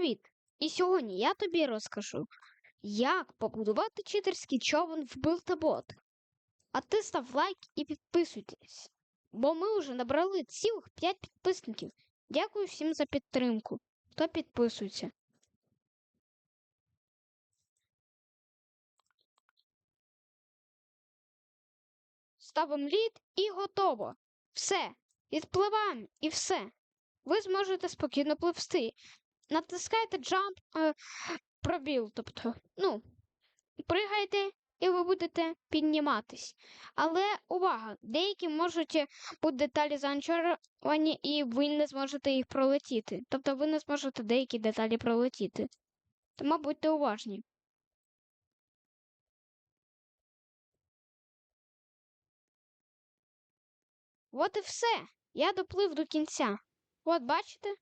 Привіт! І сьогодні я тобі розкажу, як побудувати читерський човен в Build-A-Bot. А ти став лайк і підписуйтесь, бо ми вже набрали цілих 5 підписників. Дякую всім за підтримку. Хто підписується. Ставимо лід і готово. Все. Відпливаємо і все. Ви зможете спокійно пливсти. Натискайте jump е, пробіл, тобто, ну, пригайте і ви будете підніматись. Але увага! Деякі можуть бути деталі зааncharовані і ви не зможете їх пролетіти. Тобто ви не зможете деякі деталі пролетіти. Тому будьте уважні. От і все. Я доплив до кінця. От бачите?